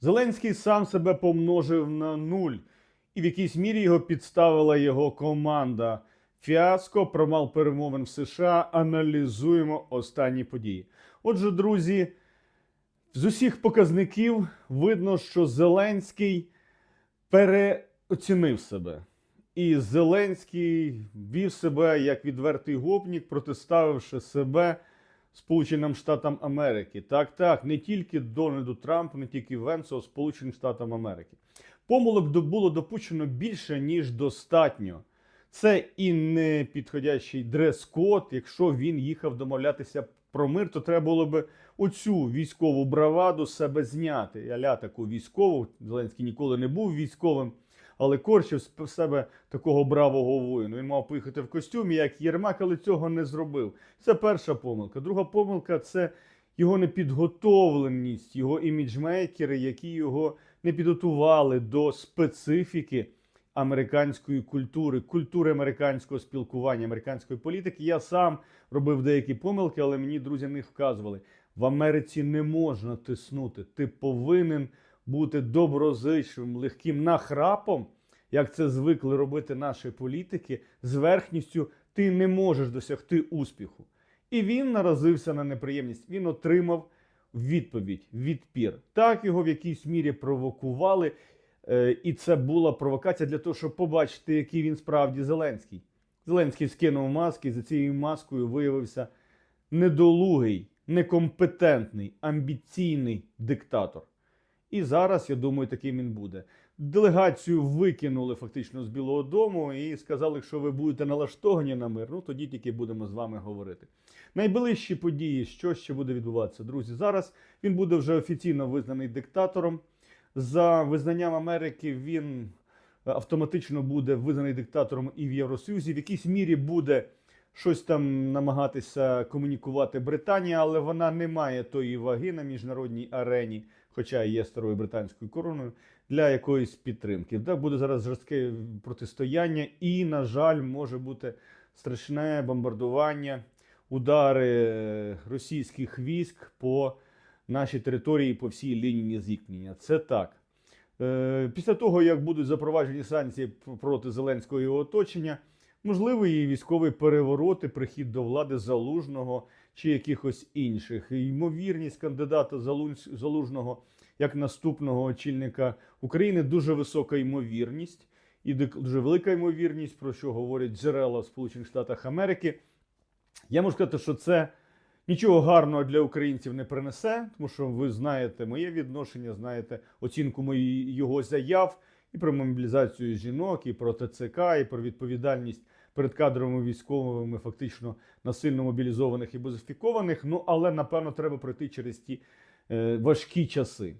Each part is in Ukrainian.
Зеленський сам себе помножив на нуль, і в якійсь мірі його підставила його команда. Фіаско, промал перемовин в США. Аналізуємо останні події. Отже, друзі, з усіх показників видно, що Зеленський переоцінив себе. І Зеленський вів себе як відвертий гопнік, протиставивши себе Сполученим Штатам Америки. Так, так, не тільки Дональду Трампу, не тільки Венсу, а Сполученим Штатам Америки. Помилок було допущено більше, ніж достатньо. Це і не підходящий дрес-код. Якщо він їхав домовлятися про мир, то треба було би оцю військову браваду себе зняти. Аля таку військову. Зеленський ніколи не був військовим, але корчив з себе такого бравого воїна. Він мав поїхати в костюмі, як Єрмак, але цього не зробив. Це перша помилка. Друга помилка це його непідготовленість, його іміджмейкери, які його не підготували до специфіки американської культури, культури американського спілкування, американської політики. Я сам робив деякі помилки, але мені друзі них вказували. В Америці не можна тиснути. Ти повинен бути доброзичливим, легким нахрапом, як це звикли робити наші політики, з верхністю ти не можеш досягти успіху. І він наразився на неприємність. Він отримав відповідь, відпір. Так його в якійсь мірі провокували. Е, І це була провокація для того, щоб побачити, який він справді Зеленський. Зеленський скинув маски, і за цією маскою виявився недолугий, некомпетентний, амбіційний диктатор. І зараз, я думаю, таким він буде. Делегацію викинули фактично з Білого Дому і сказали, що ви будете налаштовані на мир, ну тоді тільки будемо з вами говорити. Найближчі події, що ще буде відбуватися, друзі. Зараз він буде вже офіційно визнаний диктатором. За визнанням Америки він автоматично буде визнаний диктатором і в Євросоюзі. В якійсь мірі буде щось там намагатися комунікувати Британія, але вона не має тої ваги на міжнародній арені, хоча є старою британською короною, для якоїсь підтримки. Так буде зараз жорстке протистояння, і, на жаль, може бути страшне бомбардування, удари е, російських військ по нашій території по всій лінії зіткнення. Це так. Е, Після того, як будуть запроваджені санкції проти Зеленського і його оточення, можливо, і військовий переворот, і прихід до влади залужного чи якихось інших. Ймовірність кандидата залужного як наступного очільника України дуже висока ймовірність і дуже велика ймовірність, про що говорять джерела в Сполучених Штатах Америки. Я можу сказати, що це нічого гарного для українців не принесе, тому що ви знаєте моє відношення, знаєте оцінку мої його заяв і про мобілізацію жінок, і про ТЦК, і про відповідальність перед кадровими військовими, фактично насильно мобілізованих і бозифікованих. Ну але напевно треба пройти через ті е, важкі часи.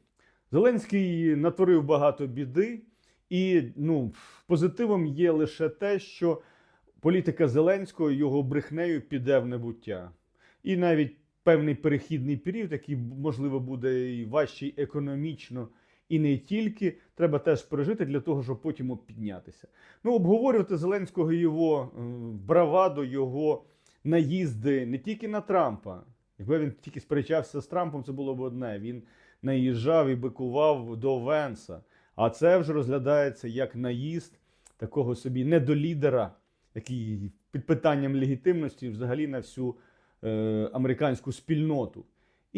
Зеленський натворив багато біди, і ну, позитивом є лише те, що політика Зеленського його брехнею піде в небуття. І навіть певний перехідний період, який можливо буде і важчий економічно, і не тільки, треба теж пережити для того, щоб потім піднятися. Ну, обговорювати Зеленського його е, браваду, його наїзди не тільки на Трампа. Якби він тільки сперечався з Трампом, це було б одне. Він наїжджав і бикував до Венса. А це вже розглядається як наїзд такого собі недолідера, який під питанням легітимності взагалі на всю е, американську спільноту.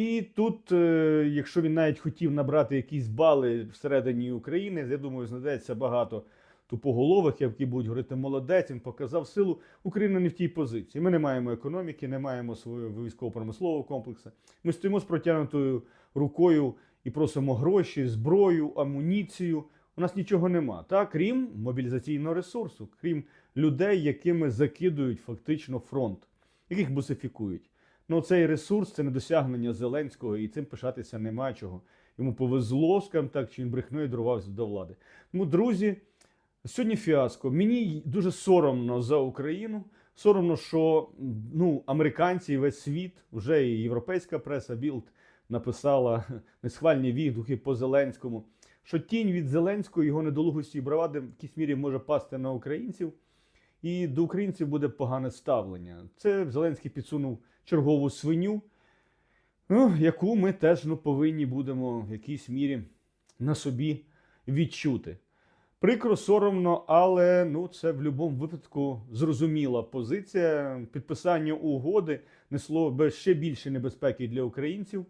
І тут, е, якщо він навіть хотів набрати якісь бали всередині України, я думаю, знайдеться багато тупоголових, які будуть говорити молодець, він показав силу. Україна не в тій позиції. Ми не маємо економіки, не маємо свого військово-промислового комплексу. Ми стоїмо з протягнутою рукою і просимо гроші, зброю, амуніцію. У нас нічого нема, так? крім мобілізаційного ресурсу, крім людей, якими закидують фактично фронт, яких бусифікують. Ну, цей ресурс це не досягнення Зеленського, і цим пишатися нема чого. Йому повезло, скажімо так, чи він брехною дорвався до влади. Тому, друзі, сьогодні фіаско. Мені дуже соромно за Україну. Соромно, що ну, американці і весь світ, вже і європейська преса Білд написала несхвальні відгуки по Зеленському, що тінь від Зеленського, його недолугості і бравади в якійсь мірі може пасти на українців. І до українців буде погане ставлення. Це Зеленський підсунув чергову свиню, ну, яку ми теж ну, повинні будемо в якійсь мірі на собі відчути. Прикро, соромно, але ну, це в будь-якому випадку зрозуміла позиція. Підписання угоди несло би ще більше небезпеки для українців,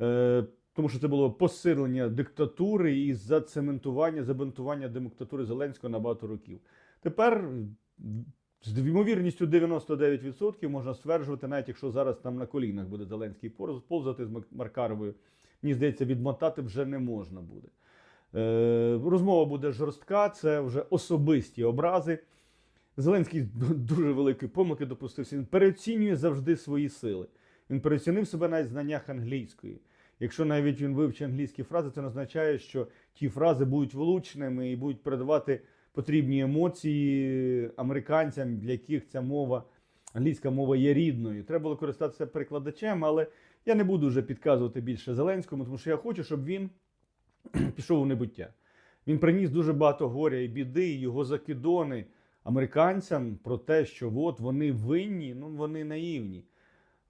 е, тому що це було посилення диктатури і зацементування, забентування диктатури Зеленського на багато років. Тепер з ймовірністю 99% можна стверджувати, навіть якщо зараз там на колінах буде Зеленський повзати з Маркаровою, мені здається, відмотати вже не можна буде. Е, розмова буде жорстка, це вже особисті образи. Зеленський дуже великі помилки допустився. Він переоцінює завжди свої сили. Він переоцінив себе навіть в знаннях англійської. Якщо навіть він вивчить англійські фрази, це означає, що ті фрази будуть влучними і будуть передавати потрібні емоції американцям, для яких ця мова, англійська мова є рідною. Треба було користатися перекладачем, але я не буду вже підказувати більше Зеленському, тому що я хочу, щоб він пішов у небуття. Він приніс дуже багато горя і біди, і його закидони американцям про те, що от вони винні, ну вони наївні.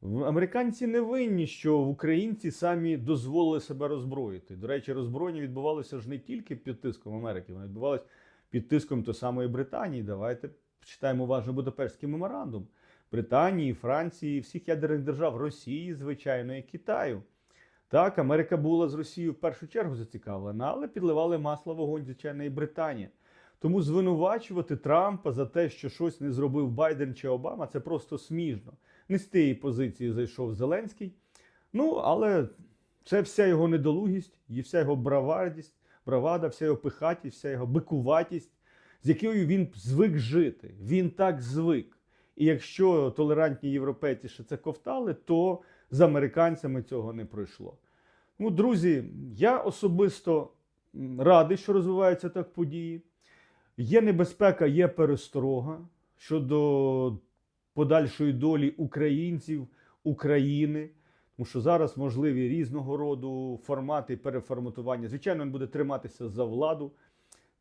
Американці не винні, що в українці самі дозволили себе роззброїти. До речі, роззброєння відбувалося ж не тільки під тиском Америки, воно відбувалося під тиском то самої Британії. Давайте читаємо уважно Будапештський меморандум Британії, Франції, всіх ядерних держав, Росії, звичайно, і Китаю. Так, Америка була з Росією в першу чергу зацікавлена, але підливали масло вогонь, звичайно, і Британія. Тому звинувачувати Трампа за те, що щось не зробив Байден чи Обама, це просто смішно. Не з тієї позиції зайшов Зеленський. Ну, але це вся його недолугість, і вся його бравардість, бравада, вся його пихатість, вся його бикуватість, з якою він звик жити. Він так звик. І якщо толерантні європейці ще це ковтали, то з американцями цього не пройшло. Ну, друзі, я особисто радий, що розвиваються так події. Є небезпека, є пересторога щодо подальшої долі українців, України. Тому що зараз можливі різного роду формати переформатування. Звичайно, він буде триматися за владу.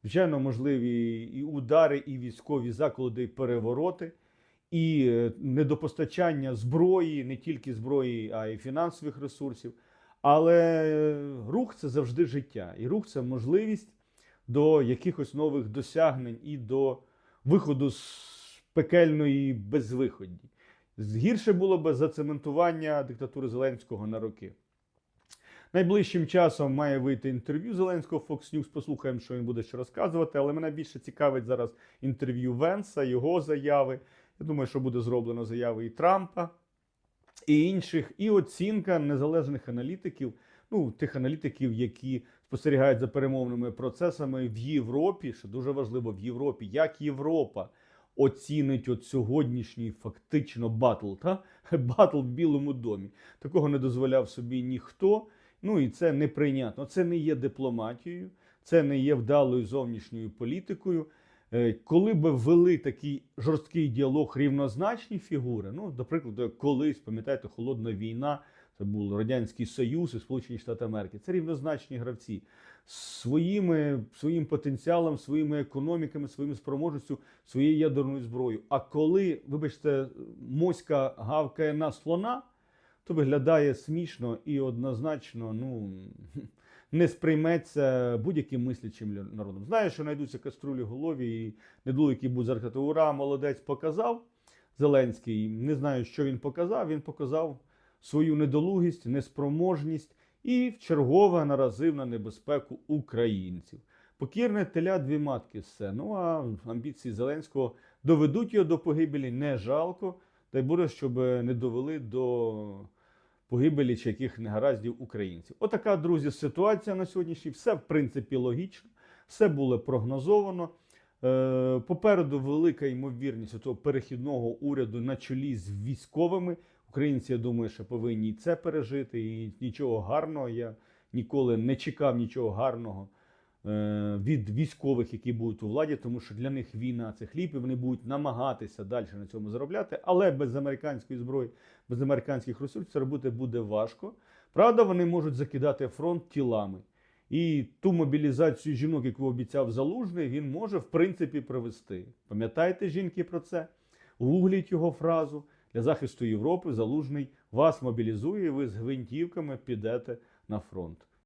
Звичайно, можливі і удари, і військові заколоди, і перевороти, і е, недопостачання зброї, не тільки зброї, а й фінансових ресурсів. Але е, рух це завжди життя, і рух це можливість до якихось нових досягнень і до виходу з пекельної безвиході. Гірше було б зацементування диктатури Зеленського на роки. Найближчим часом має вийти інтерв'ю Зеленського Fox News. Послухаємо, що він буде ще розказувати. Але мене більше цікавить зараз інтерв'ю Венса, його заяви. Я думаю, що буде зроблено заяви і Трампа, і інших, і оцінка незалежних аналітиків, ну, тих аналітиків, які спостерігають за перемовними процесами в Європі. Що дуже важливо в Європі, як Європа оцінить от сьогоднішній фактично батл, та? батл в Білому домі. Такого не дозволяв собі ніхто. Ну і це неприйнятно. Це не є дипломатією, це не є вдалою зовнішньою політикою. Е, Коли би ввели такий жорсткий діалог рівнозначні фігури, ну, до прикладу, колись, пам'ятаєте, холодна війна, це був Радянський Союз і Сполучені Штати Америки. Це рівнозначні гравці своїми, своїм потенціалом, своїми економіками, своїми спроможністю, своєю ядерною зброєю. А коли, вибачте, моська гавкає на слона, то виглядає смішно і однозначно ну, не сприйметься будь-яким мислячим народом. Знаю, що знайдуться каструлі голові і недолугі будуть заркати, ура, молодець показав Зеленський. Не знаю, що він показав. Він показав свою недолугість, неспроможність і вчергове наразив на небезпеку українців. Покірне теля дві матки все. Ну а амбіції Зеленського доведуть його до погибелі не жалко. Дай Боже, щоб не довели до погибелі чи яких негараздів українців. Отака, друзі, ситуація на сьогоднішній. Все, в принципі, логічно, все було прогнозовано. Е, Попереду велика ймовірність того перехідного уряду на чолі з військовими. Українці, я думаю, що повинні це пережити. І нічого гарного. Я ніколи не чекав нічого гарного від військових, які будуть у владі, тому що для них війна це хліб, і вони будуть намагатися далі на цьому заробляти. Але без американської зброї, без американських ресурсів це робити буде важко. Правда, вони можуть закидати фронт тілами. І ту мобілізацію жінок, яку обіцяв Залужний, він може в принципі провести. Пам'ятаєте, жінки, про це? Гугліть його фразу для захисту Європи. Залужний вас мобілізує, і ви з гвинтівками підете на фронт.